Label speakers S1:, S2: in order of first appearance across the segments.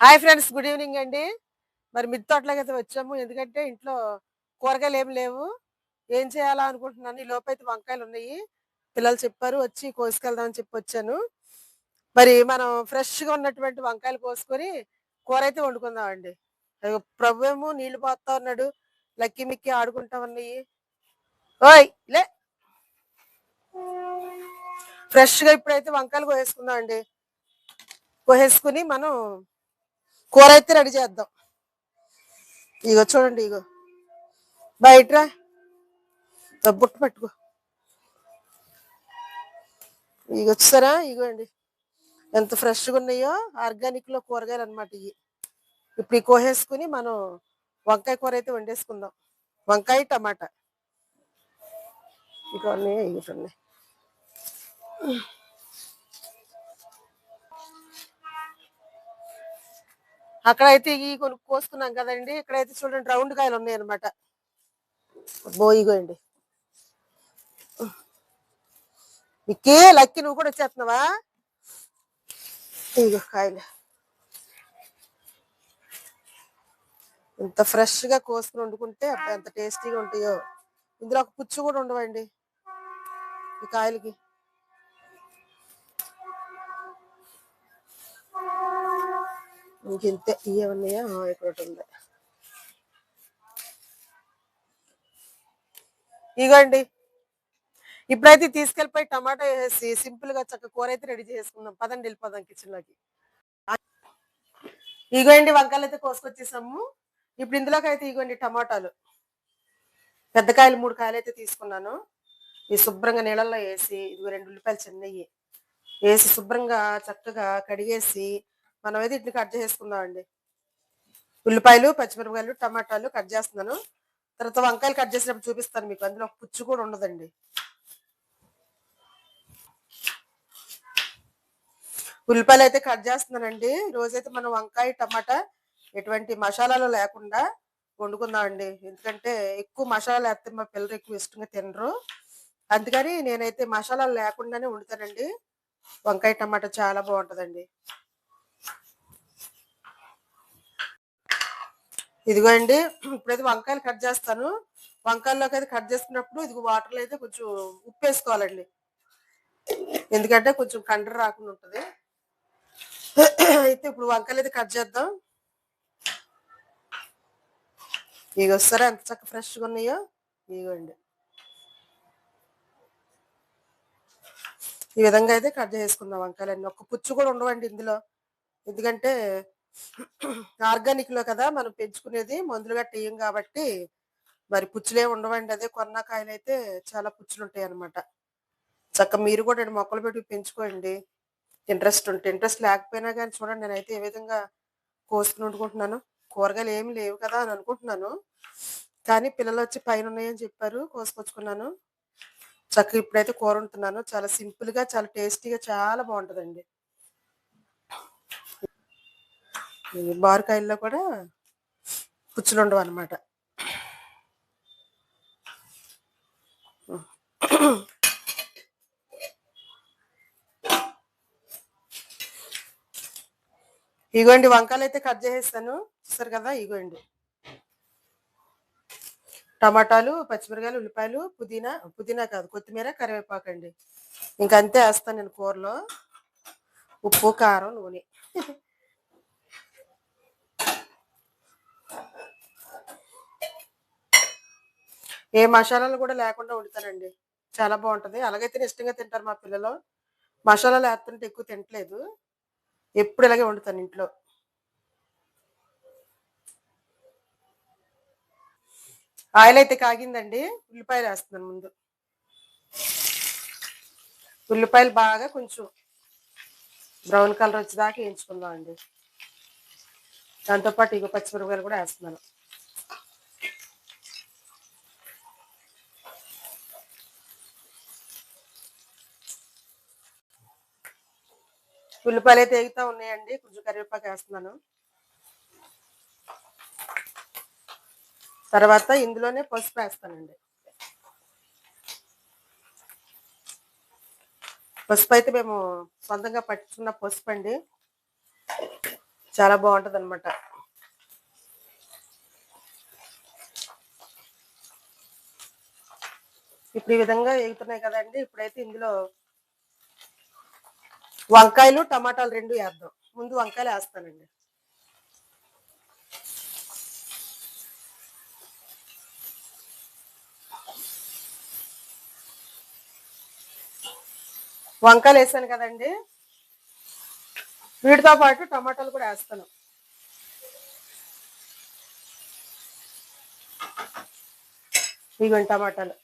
S1: Hi friends good evening అండి. మరి మిద్దె అయితే వచ్చాము. ఎందుకంటే ఇంట్లో కూరగాయలు ఏమి లేవు. ఏం చేయాలా అనుకుంటున్నాను. ఈ లోపైతే వంకాయలు ఉన్నాయి. పిల్లలు చెప్పారు వచ్చి కోసుకెళ్దామని చెప్పి వచ్చాను. మరి మనం ఫ్రెష్గా ఉన్నటువంటి వంకాయలు కోసుకొని కూర అయితే వండుకుందామండి. అదిగో ప్రభు ఏమో నీళ్ళు పోతా ఉన్నాడు. లక్కి మిక్కి ఆడుకుంటా ఉన్నాయి. ఓయ్ లే. ఫ్రెష్గా ఇప్పుడైతే వంకాయలు కోసేసుకుందాం అండి కోసేసుకుని మనం కూర అయితే రెడీ చేద్దాం. ఇగో చూడండి ఇగో. బయటరా. బుట్ట పట్టుకో. ఇగో వచ్చారా ఇగో అండి ఎంత ఫ్రెష్గా ఉన్నాయో. ఆర్గానిక్లో కూరగాయలు అనమాట ఇవి. ఇప్పుడు ఈ కోసేసుకుని మనం వంకాయ కూర అయితే వండేసుకుందాం. వంకాయ టమాటా. ఇక ఉన్నాయి ఇవి అక్కడైతే ఈ కొన్ని కోసుకున్నాం కదండి. ఇక్కడైతే చూడండి రౌండ్ కాయలు ఉన్నాయి అనమాట బోయిగోండి ఇక్కి లక్కి నువ్వు కూడా వచ్చేస్తున్నావా? ఇగో కాయలు. ఎంత ఫ్రెష్గా కోసుకుని వండుకుంటే అప్పుడు ఎంత టేస్టీగా ఉంటాయో. ఇందులో ఒక పుచ్చు కూడా ఉండవండి ఈ కాయలకి. ఇంకింతే ఇవన్నయా ఇక్కడ ఒకటి ఉంది. ఇగోండి. ఇప్పుడైతే తీసుకెళ్ళిపోయి టమాటా వేసి సింపుల్గా చక్క కూర అయితే రెడీ చేసుకుందాం. పదండి వెళ్ళిపోదాం కిచెన్లోకి. ఇగోండి వంకాయలు అయితే కోసుకొచ్చేసాము. ఇప్పుడు ఇందులోకి అయితే ఇగోండి టమాటాలు. పెద్ద కాయలు మూడు కాయలు అయితే తీసుకున్నాను. ఈ శుభ్రంగా నీళ్ళల్లో వేసి ఇదిగో రెండు ఉల్లిపాయలు చిన్నవి. వేసి శుభ్రంగా చక్కగా కడిగేసి మనం అయితే ఇట్లా కట్ చేసుకుందాం అండి ఉల్లిపాయలు పచ్చిమిరపకాయలు టమాటాలు కట్ చేస్తున్నాను. తర్వాత వంకాయలు కట్ చేసినప్పుడు చూపిస్తాను మీకు. అందులో పుచ్చు కూడా ఉండదండి. ఉల్లిపాయలు అయితే కట్ చేస్తున్నానండి. రోజైతే మనం వంకాయ టమాటా ఎటువంటి మసాలాలు లేకుండా వండుకుందామండి. ఎందుకంటే ఎక్కువ మసాలాలు వేస్తే మా పిల్లలు ఎక్కువ ఇష్టంగా తినరు. అందుకని నేనైతే మసాలాలు లేకుండానే వండుతానండి. వంకాయ టమాటా చాలా బాగుంటుందండి. ఇదిగో అండి ఇప్పుడైతే వంకాయలు కట్ చేస్తాను. వంకాయల్లోకి అయితే కట్ చేసుకున్నప్పుడు ఇదిగో వాటర్లో అయితే కొంచెం ఉప్పు వేసుకోవాలండి. ఎందుకంటే కొంచెం కండ్ర రాకుండా ఉంటుంది. అయితే ఇప్పుడు వంకాయలు అయితే కట్ చేద్దాం. ఇగో వస్తారా ఎంత చక్క ఫ్రెష్గా ఉన్నాయో ఇగోండి ఈ విధంగా అయితే కట్ చేసుకుందాం వంకాయలన్నీ. ఒక్క పుచ్చు కూడా ఉండవండి ఇందులో. ఎందుకంటే ఆర్గానిక్లో కదా మనం పెంచుకునేది మందులు టీయం కాబట్టి మరి పుచ్చులే ఉండవండి అదే కొన్న కాయలు అయితే చాలా పుచ్చులు ఉంటాయి అనమాట చక్క మీరు కూడా రెండు మొక్కలు పెట్టి పెంచుకోండి. ఇంట్రెస్ట్ ఉంటే ఇంట్రెస్ట్ లేకపోయినా కానీ చూడండి నేనైతే ఏ విధంగా కోసుకుని వండుకుంటున్నాను. కూరగాయలు ఏమి లేవు కదా అని అనుకుంటున్నాను. కానీ పిల్లలు వచ్చి పైన ఉన్నాయని చెప్పారు కోసుకొచ్చుకున్నాను. చక్కగా ఇప్పుడైతే కూర వండుతున్నాను. చాలా సింపుల్గా చాలా టేస్టీగా చాలా బాగుంటుందండి ఈ బారకాయల్లో కూడా పుచ్చులు ఉండవు అనమాట ఇగోండి వంకాయలు అయితే కట్ చేసేస్తాను. చూస్తారు కదా ఇగోండి. టమాటాలు పచ్చిమిరకాయలు ఉల్లిపాయలు పుదీనా పుదీనా కాదు కొత్తిమీర కరివేపాకు అండి. ఇంక అంతే వేస్తాను నేను కూరలో. ఉప్పు కారం నూనె. ఏ మసాలాలు కూడా లేకుండా వండుతానండి చాలా బాగుంటుంది. అలాగైతే ఇష్టంగా తింటారు మా పిల్లలు. మసాలాలు వేస్తుంటే ఎక్కువ తినట్లేదు ఎప్పుడు ఇలాగే వండుతాను ఇంట్లో. ఆయిల్ అయితే కాగిందండి. ఉల్లిపాయలు వేస్తున్నాను ముందు. ఉల్లిపాయలు బాగా కొంచెం బ్రౌన్ కలర్ వచ్చేదాకా వేయించుకుందాం అండి దాంతోపాటు ఇగో పచ్చిమిరపకాయలు కూడా వేస్తున్నాను. ఉల్లిపాయలు అయితే ఎగుతా ఉన్నాయండి. కొంచెం కరివేపాకు వేస్తున్నాను. తర్వాత ఇందులోనే పసుపు వేస్తానండి. పసుపు అయితే మేము సొంతంగా పట్టుకున్న పసుపు అండి. చాలా బాగుంటుంది అనమాట ఇప్పుడు ఈ విధంగా ఎగుతున్నాయి కదండి. ఇప్పుడైతే ఇందులో వంకాయలు టమాటాలు రెండు వేద్దాం. ముందు వంకాయలు వేస్తానండి. వంకాయలు వేసాను కదండి. వీటితో పాటు టమాటాలు కూడా వేస్తాను. ఇవి టమాటాలు.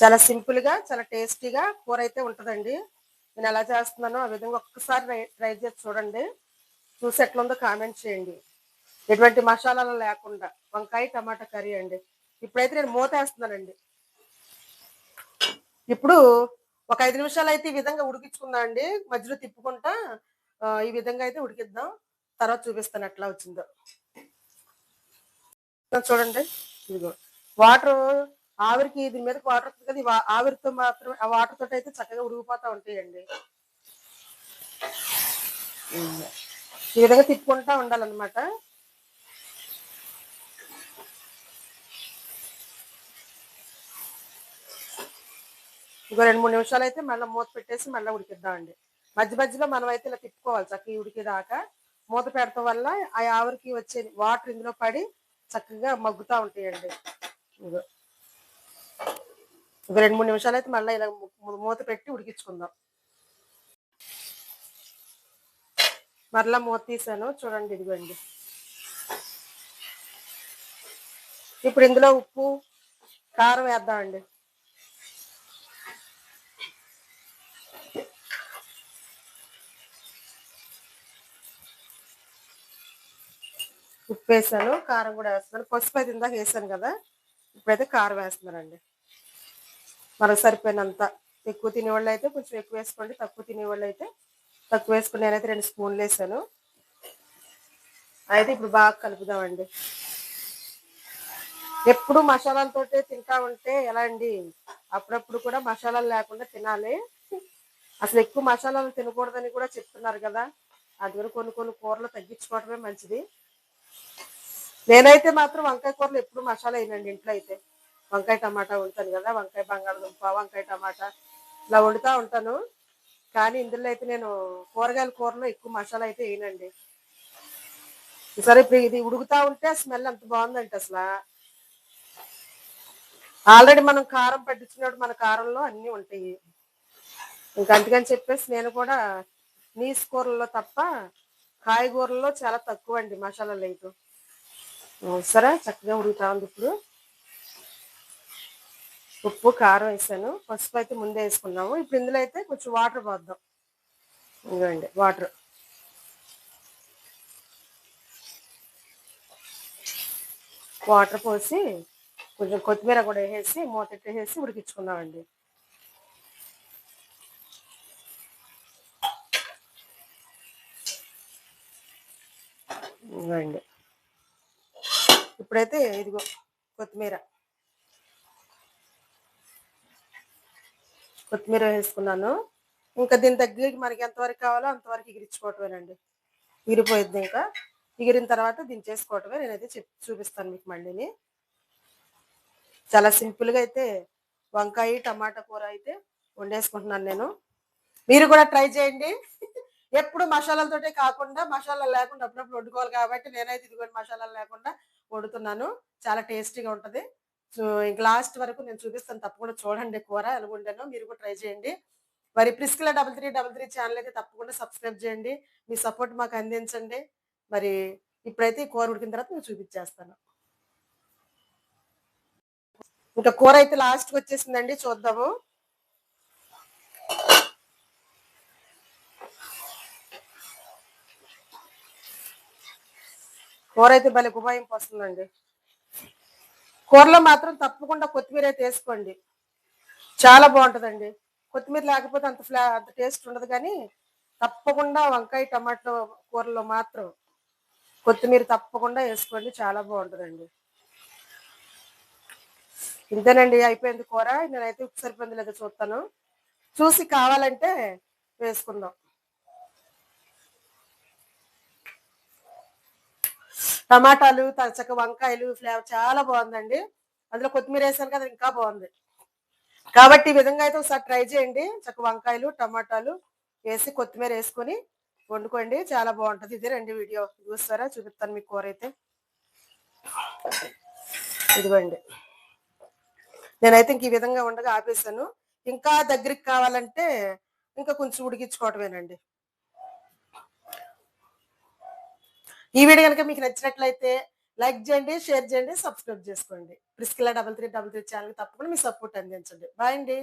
S1: చాలా సింపుల్గా చాలా టేస్టీగా కూర అయితే ఉంటుందండి. నేను ఎలా చేస్తున్నానో ఆ విధంగా ఒక్కసారి ట్రై ట్రై చేసి చూడండి. చూసి ఎట్లుందో కామెంట్ చేయండి. ఎటువంటి మసాలాలు లేకుండా వంకాయ టమాటా కర్రీ అండి. ఇప్పుడైతే నేను మూత వేస్తున్నానండి. ఇప్పుడు ఒక ఐదు నిమిషాలు అయితే ఈ విధంగా ఉడికించుకుందాం అండి? మధ్యలో తిప్పుకుంటా ఈ విధంగా అయితే ఉడికిద్దాం. తర్వాత చూపిస్తాను ఎట్లా వచ్చిందో. చూడండి. ఇదిగో వాటర్ ఆవిరికి దీని మీద వాటర్ వస్తుంది కదా ఆవిరితో మాత్రం ఆ వాటర్ తోటి అయితే చక్కగా ఉడికిపోతా ఉంటాయండి. ఈ విధంగా తిప్పుకుంటా ఉండాలన్నమాట. ఇంకో రెండు మూడు నిమిషాలు అయితే మళ్ళీ మూత పెట్టేసి మళ్ళీ ఉడికిద్దామండి. మధ్య మధ్యలో మనం అయితే ఇలా తిప్పుకోవాలి చక్కగా ఉడికేదాకా. మూత పెడతాం వల్ల ఆ ఆవిరికి వచ్చే వాటర్ ఇందులో పడి చక్కగా మగ్గుతా ఉంటాయండి. ఇంకో ఒక రెండు మూడు నిమిషాలు అయితే మళ్ళీ ఇలా మూత పెట్టి ఉడికించుకుందాం. మరలా మూత తీసాను. చూడండి ఇదిగోండి. ఇప్పుడు ఇందులో ఉప్పు కారం వేద్దామండి. ఉప్పు వేసాను కారం కూడా వేస్తున్నాను. పసుపు అయితే ఇందాక వేసాను కదా ఇప్పుడైతే కారం వేస్తున్నానండి. మనకు సరిపోయినంత. ఎక్కువ తినేవాళ్ళు అయితే కొంచెం ఎక్కువ వేసుకోండి తక్కువ తినేవాళ్ళు అయితే తక్కువ వేసుకుని నేనైతే రెండు స్పూన్లు వేసాను. అయితే ఇప్పుడు బాగా కలుపుదామండి. ఎప్పుడు మసాలాలతో తింటా ఉంటే ఎలా అండి? అప్పుడప్పుడు కూడా మసాలాలు లేకుండా తినాలి. అసలు ఎక్కువ మసాలాలు తినకూడదని కూడా చెప్తున్నారు కదా. అందుకని కొన్ని కొన్ని కూరలు తగ్గించుకోవడమే మంచిది. నేనైతే మాత్రం వంకాయ కూరలు ఎప్పుడు మసాలా అయినండి ఇంట్లో అయితే. వంకాయ టమాటా వండుతాను కదా వంకాయ బంగాళదుంప వంకాయ టమాటా ఇలా వండుతూ ఉంటాను. కానీ ఇందులో అయితే నేను కూరగాయల కూరలో ఎక్కువ మసాలా అయితే వేయనండి. సరే ఇప్పుడు ఇది ఉడుకుతా ఉంటే స్మెల్ అంత బాగుందంటే అసలు. ఆల్రెడీ మనం కారం పట్టించినప్పుడు మన కారంలో అన్నీ ఉంటాయి. ఇంకా అందుకని చెప్పేసి నేను కూడా నీసు కూరల్లో తప్ప కాయగూరల్లో చాలా తక్కువ అండి మసాలా లేదు. సరే చక్కగా ఉడుకుతా ఉంది ఇప్పుడు. ఉప్పు కారం వేసాను. పసుపు అయితే ముందే వేసుకున్నాము. ఇప్పుడు ఇందులో అయితే కొంచెం వాటర్ పోద్దాం. ఇదిగోండి వాటర్ వాటర్ పోసి కొంచెం కొత్తిమీర కూడా వేసి మూత ఉడికించుకున్నామండి ఉడికించుకుందామండి. ఇప్పుడైతే ఇదిగో కొత్తిమీర. కొత్తిమీర వేసుకున్నాను. ఇంకా దీని దగ్గరికి మనకి ఎంతవరకు కావాలో అంతవరకు ఎగిరించుకోవటమేనండి ఎగిరిపోయిద్ది ఇంకా. ఎగిరిన తర్వాత దీన్ని చేసుకోవటమే నేనైతే చెప్ చూపిస్తాను మీకు మళ్ళీని చాలా సింపుల్గా అయితే వంకాయ టమాటా కూర అయితే వండేసుకుంటున్నాను నేను. మీరు కూడా ట్రై చేయండి. ఎప్పుడు మసాలాలతోటే కాకుండా మసాలాలు లేకుండా అప్పుడప్పుడు వండుకోవాలి కాబట్టి నేనైతే ఇదిగోండి మసాలాలు లేకుండా వండుతున్నాను. చాలా టేస్టీగా ఉంటుంది. ఇంక లాస్ట్ వరకు నేను చూపిస్తాను. తప్పకుండా చూడండి కూర ఎలా వండానో మీరు కూడా ట్రై చేయండి. మరి Priscilla double three double three channel అయితే తప్పకుండా సబ్స్క్రైబ్ చేయండి. మీ సపోర్ట్ మాకు అందించండి. మరి ఇప్పుడైతే ఈ కూర ఉడికిన తర్వాత నేను చూపించేస్తాను. ఇంకా కూర అయితే లాస్ట్కి వచ్చేసిందండి. చూద్దాము. కూర అయితే భలే గుబాయింపు వస్తుందండి. కూరలో మాత్రం తప్పకుండా కొత్తిమీర అయితే వేసుకోండి. చాలా బాగుంటుందండి. కొత్తిమీర లేకపోతే అంత ఫ్లా అంత టేస్ట్ ఉండదు కానీ తప్పకుండా వంకాయ టమాటో కూరలో మాత్రం కొత్తిమీర తప్పకుండా వేసుకోండి. చాలా బాగుంటుందండి. ఇంతేనండి అయిపోయింది కూర. నేనైతే ఉప్పు సరిపోయింది లేదా చూస్తాను. చూసి కావాలంటే వేసుకుందాం. టమాటాలు చక్క వంకాయలు ఫ్లేవర్ చాలా బాగుందండి. అందులో కొత్తిమీర వేసాను కదా ఇంకా బాగుంది. కాబట్టి ఈ విధంగా అయితే ఒకసారి ట్రై చేయండి. చక్క వంకాయలు టమాటాలు వేసి కొత్తిమీర వేసుకొని వండుకోండి. చాలా బాగుంటుంది. ఇది రెండు వీడియో చూస్తారా? చూపిస్తాను మీకు కూర అయితే. ఇదిగోండి. నేనైతే ఇంక ఈ విధంగా ఉండగా ఆపేసాను. ఇంకా దగ్గరికి కావాలంటే ఇంకా కొంచెం ఉడికించుకోవటమేనండి. ఈ వీడియో కనుక మీకు నచ్చినట్లయితే లైక్ చేయండి షేర్ చేయండి సబ్స్క్రైబ్ చేసుకోండి. Priscilla double three double three channel తప్పకుండా మీ సపోర్ట్ అందించండి. బాయ్ అండి.